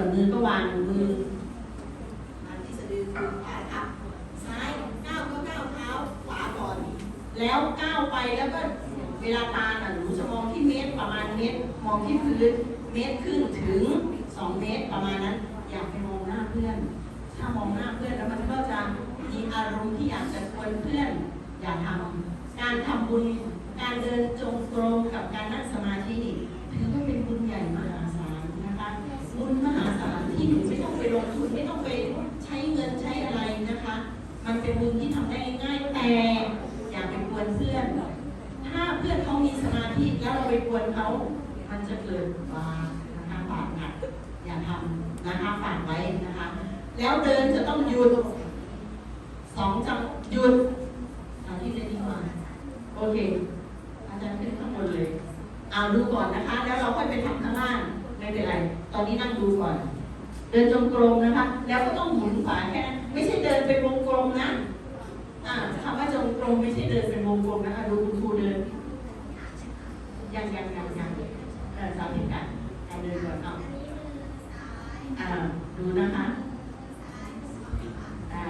วนมือก็วางมือมาที่สะดือคือขาทับซ้ายก้าวก็ก้าวเท้าขวาก่อน แล้วก้าวไปแล้วก็เวลาตาน่ะหนูจะมองที่เมตรประมาณเมตรมองที่พื้นเมตรครึ่งถึงสองเมตรประมาณนั้น อยากไปมองหน้าเพื่อน ถ้ามองหน้าเพื่อนแล้วมันก็จะมีอารมณ์ที่อยากจะชวนเพื่อน อย่าทำการทำบุญการเดินจงกรมกับการนั่งสมาธิ เป็นบุญที่ทำได้ง่ายแต่อย่าไปกวนเพื่อน ถ้าเพื่อนเขามีสมาธิแล้วเราไปกวนเขา มันจะเกิดบาปนะคะบาปหนักอย่าทำนะคะฝากไว้นะคะ แล้วเดินจะต้องหยุดสองจังหยุดเอาที่เลยดีกว่าโอเค อาจารย์ขึ้นข้างบนเลยเอาดูก่อนนะคะ แล้วเราค่อยไปทำข้างล่างไม่เป็นไร ตอนนี้นั่งดูก่อน เดินจงกรมนะคะ แล้วก็ต้องหมุนขวาแค่นั้นไม่ใช่เดินเป็นวงกลมนะ อ่าคำว่าจงกรมไม่ใช่เดินเป็นวงกลมนะคะ ดูคุณครูเดิน ยังยังยังยังเออสาธิตกันการเดินก่อนเอาอ่า ดูนะคะอ่า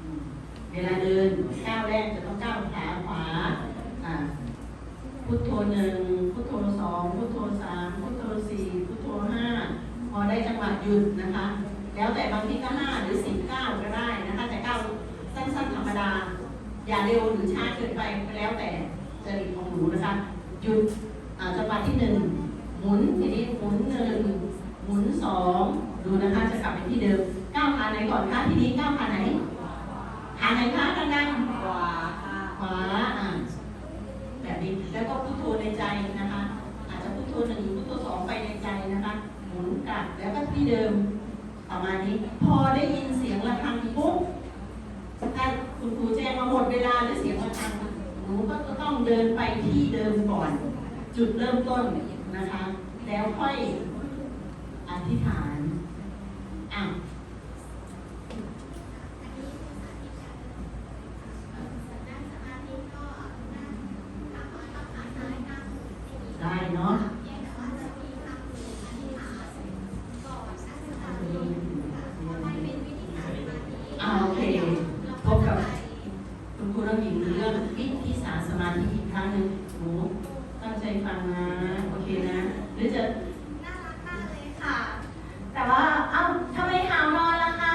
อืมเวลาเดินก้าวแรกจะต้องก้าวขาขวา อ่า พุทโธหนึ่งพุทโธสองพุทโธสามพุทโธสี่พุทโธห้าพอได้จังหวะหยุดนะคะ แล้วแต่บางทีก็ห้าหรือสิบเก้าก็ได้นะคะแต่เก้าสั้นๆธรรมดา อย่าเร็วหรือช้าเกินไปก็แล้วแต่จริตของหนูนะคะ หยุดอ่างหวะที่หนึ่งหมุนทีนี้หมุนหนึ่งหมุนสองดูนะคะจะกลับไปที่เดิมก้าวขาไหนก่อนคะทีนี้ก้าวขาไหนขาไหนคะดังๆขวาขวาอ่าแบบนี้แล้วก็พุทโธในใจนะคะ อาจจะพุทโธหนึ่งพุทโธสองไปในใจนะคะ หมุนกลับแล้วก็ที่เดิมประมาณนี้ พอได้ยินเสียงระฆังปุ๊บถ้าคุณครูแจ้งมาหมดเวลาหรือเสียงระฆังหนูก็ต้องเดินไปที่เดิมก่อน จุดเริ่มต้นนะคะ แล้วค่อยอธิษฐานอะ ได้เนาะอ่าโอเค พบกับคุณครูน้องหญิงเรื่องวิธีสารสมาธิอีกครั้งหนึ่งหนูตั้งใจฟังนะ โอเคนะ หรือจะ น่ารักมากเลยค่ะ แต่ว่า เอ้าทำไมหาวนอนล่ะคะ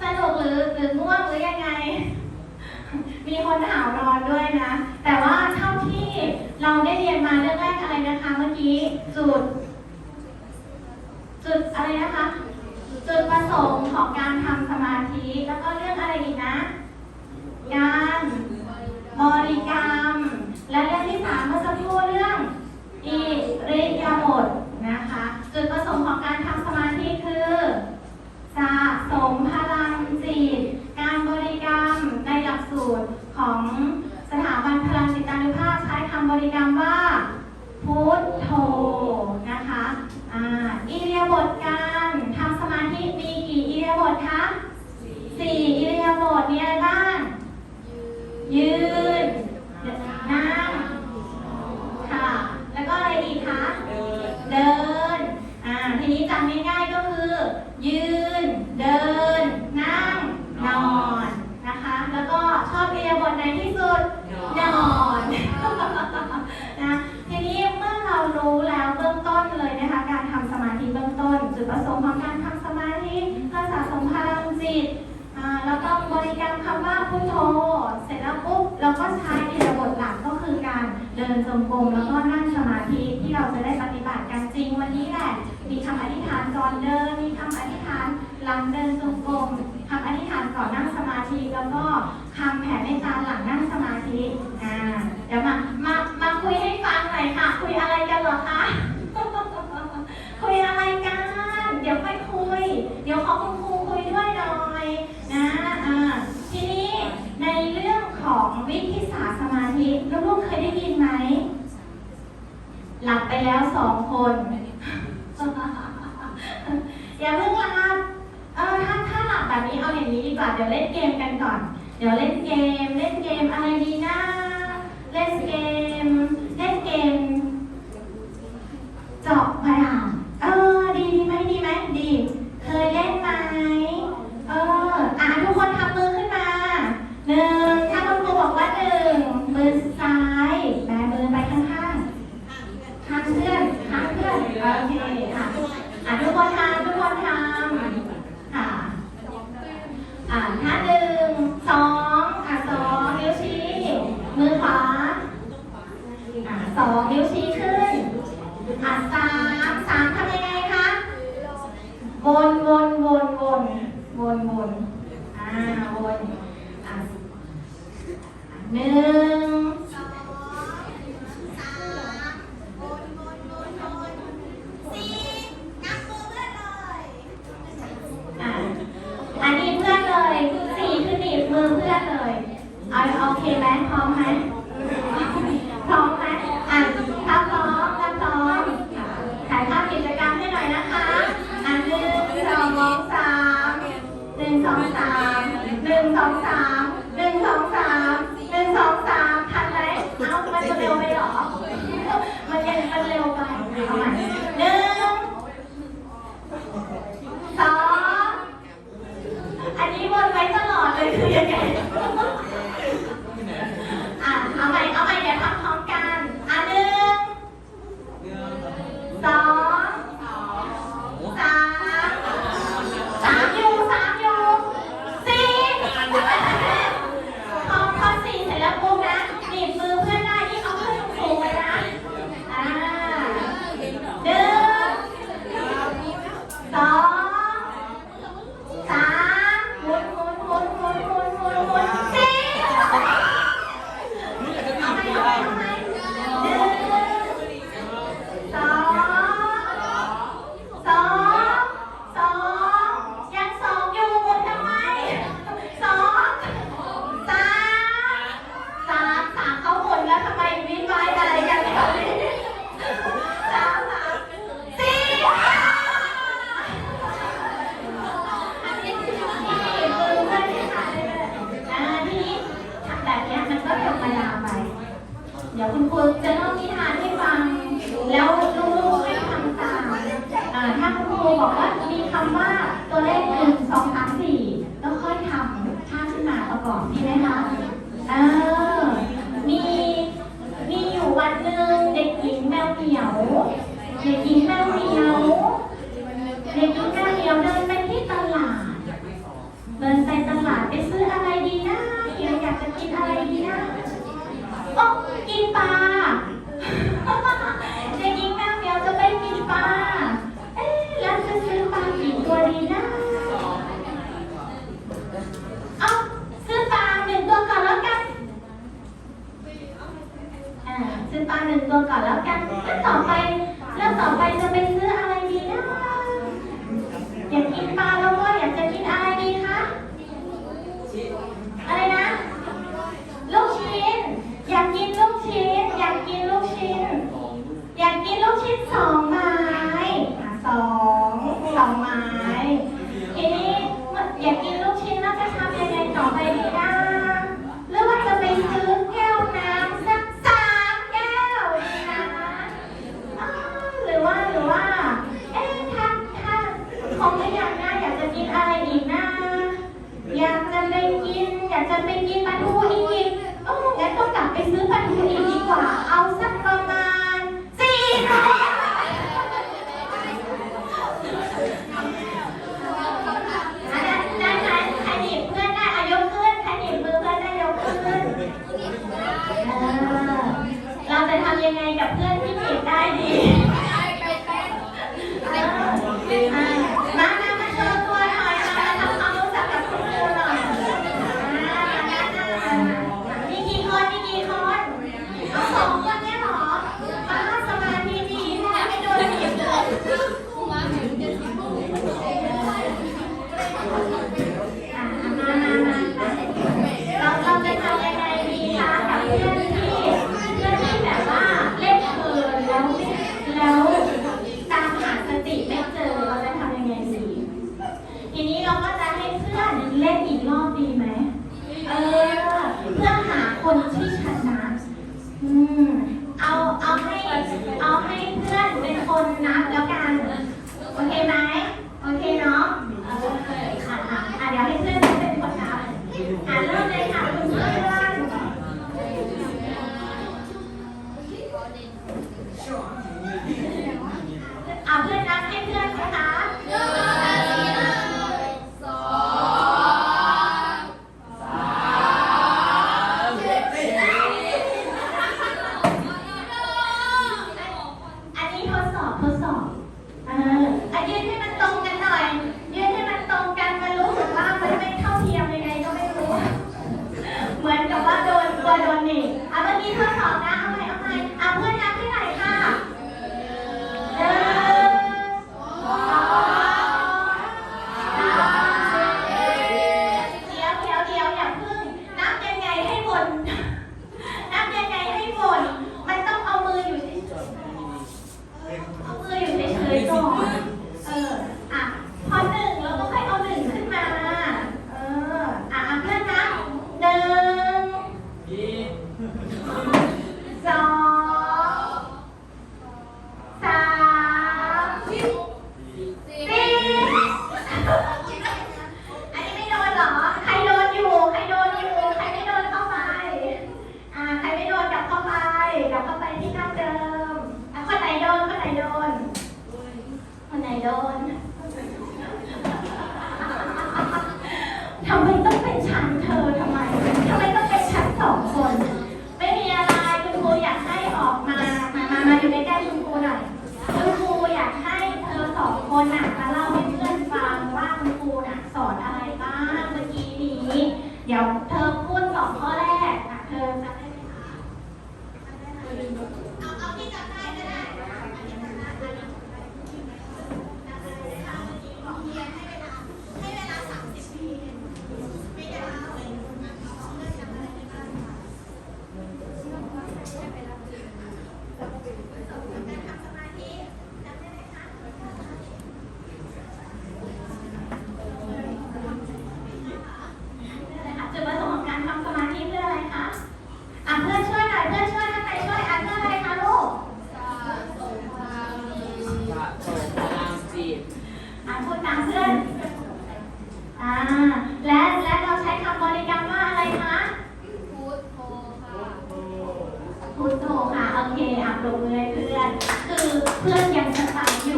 สนุกหรือหรือง่วงหรือยังไง มีคนหาวนอนด้วยนะ แต่ว่าเท่าที่เราได้เรียนมาเรื่องแรกอะไรนะคะเมื่อกี้ จุด จุดอะไรนะคะ จุดประสงค์ของการทำสมาธิ แล้วก็เรื่องอะไรอีกนะ การบริกรรม และเรื่องที่สามเมื่อสักครู่เรื่องอิริยาบถนะคะ จุดประสงค์ของการทำสมาธิคือสะสมพลังจิตานบริกรรมในหลักสูตรของสถาบันพลังจิตานุภาพใช้คำบริกรรมว่าพุทโธนะคะอ่าอิริยาบถการทำสมาธิมีกี่อิริยาบถคะสี่อิริยาบถมีอะไรบ้าง ยืน นั่ง ค่ะ แล้วก็อะไรอีกคะ เดิน เดิน อ่า ทีนี้จำง่ายๆก็คือ ยืน เดิน นั่ง นอนนะคะ แล้วก็ชอบเรียบทไหนที่สุด นอน นะทีนี้เมื่อเรารู้แล้วเบื้องต้นเลยนะคะ การทำสมาธิเบื้องต้น จุดประสงค์ของการทำสมาธิเพื่อสะสมพลังจิตเราต้องบริกรรมคำว่าพุทโธ เสร็จแล้วปุ๊บเราก็ใช้อิริยาบหลักก็คือการเดินจงกรมแล้วก็นั่งสมาธิที่เราจะได้ปฏิบัติกันจริงวันนี้แหละ มีคำอธิษฐานก่อนเดิน มีคำอธิษฐานหลังเดินจงกรมคำอธิษฐานก่อนนั่งสมาธิแล้วก็คำแผ่เมตตาหลังนั่งสมาธิอ่าเดี๋ยวมามามาคุยให้ฟังหน่อยค่ะ คุยอะไรกันเหรอคะ คุยอะไรกัน ดี๋ยวค่อยคุย เดี๋ยวขอคุณครูคุยด้วยหน่อยนะอ่าทีนี้ในเรื่องของวิธีสาสมาธิลูกๆเคยได้ยินไหม หลับไปแล้วสองคน อย่าเพิ่งหลับเออถ้าถ้าหลับแบบนี้เอาอย่างนี้ดีกว่าเดี๋ยวเล่นเกมกันก่อน เดี๋ยวเล่นเกม เล่นเกมอะไรดีนะเล่นเกม เล่นเกมเจาะกระ Yeah. รูบอกว่ามีคำว่าตัวเลขหนึ่งสองสามสี่แล้วค่อยทำท่าขึ้นมาประกอบดีไหมคะเออมีมีอยู่วันหนึ่งเด็กหญิงแมวเหมียว เด็กหญิงแมวเหมียวเด็กหญิงแมวเหมียวเดินไปที่ตลาด เดินไปตลาดไปซื้ออะไรดีนะอยากจะกินอะไรดีนะโอ้กินปลา ปลาหนึ่งตัวก่อนแล้วกันแล้วต่อไปแล้วต่อไปจะเป็น Amen. help me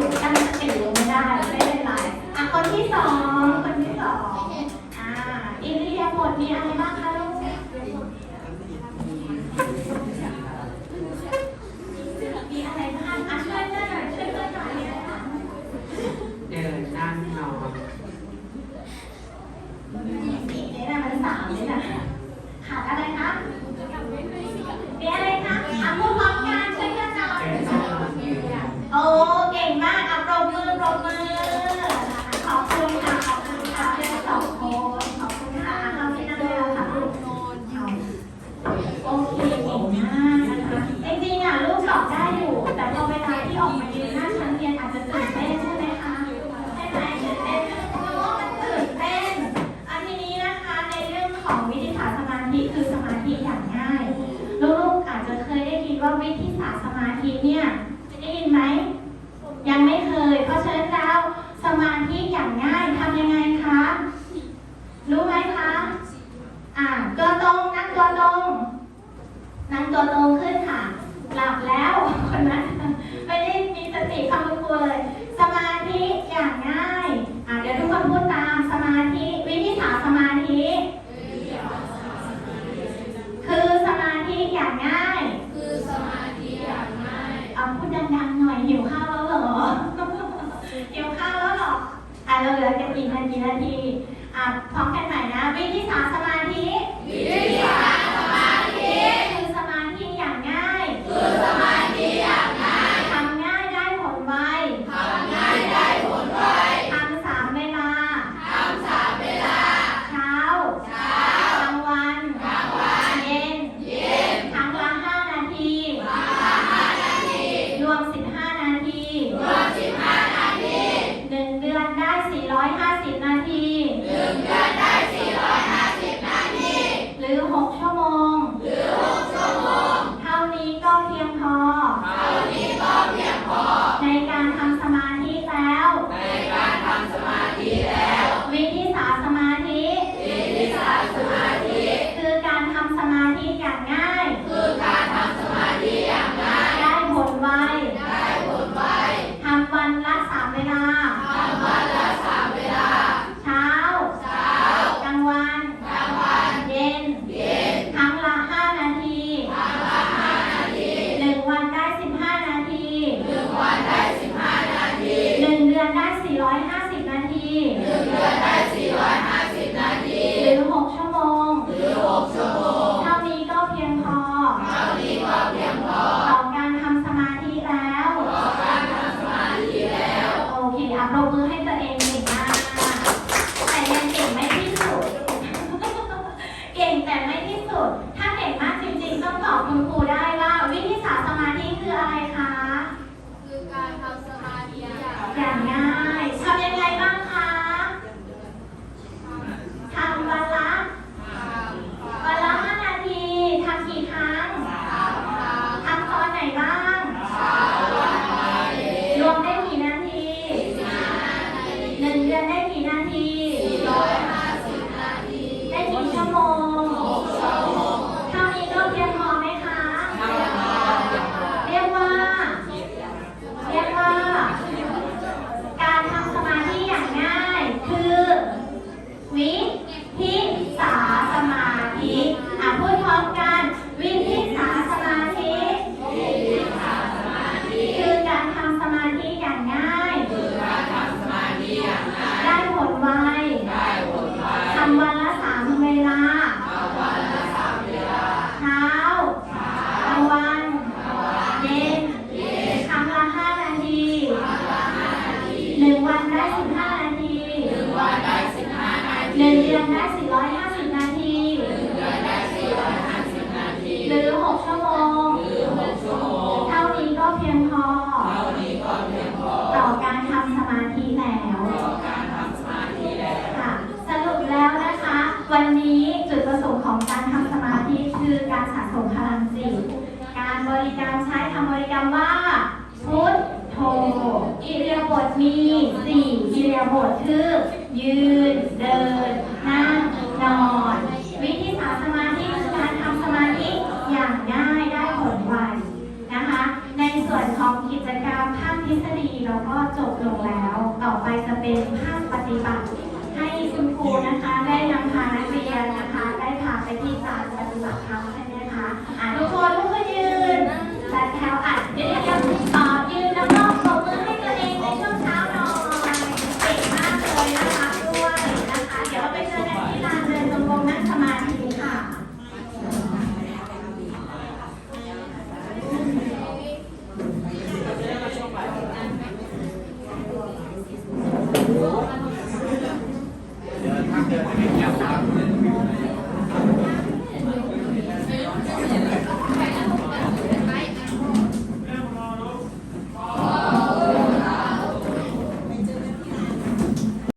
ู่ตั้งสติลงไม่ได้ไม่เป็นไรอะคนที่สองคนที่สองอ่าอิริยาบถมีอะไรบ้างคะลูก 端东 หกอิริยาบถมีสี่อิริยาบถคือ ยืน เดิน นั่ง นอน วิธีสามสมาธิคือการทำสมาธิอย่างง่ายได้ผลไวนะคะ ในส่วนของกิจกรรมภาคทฤษฎีเราก็จบลงแล้ว ต่อไปจะเป็นภาคปฏิบัติ ให้คุณครูนะคะได้นำพานักเรียนนะคะ ได้พาไปที่การปฏิบัติธรรมใช่ไหมคะทุกคนลุกขึ้นยืนและแถวอัดเยอะ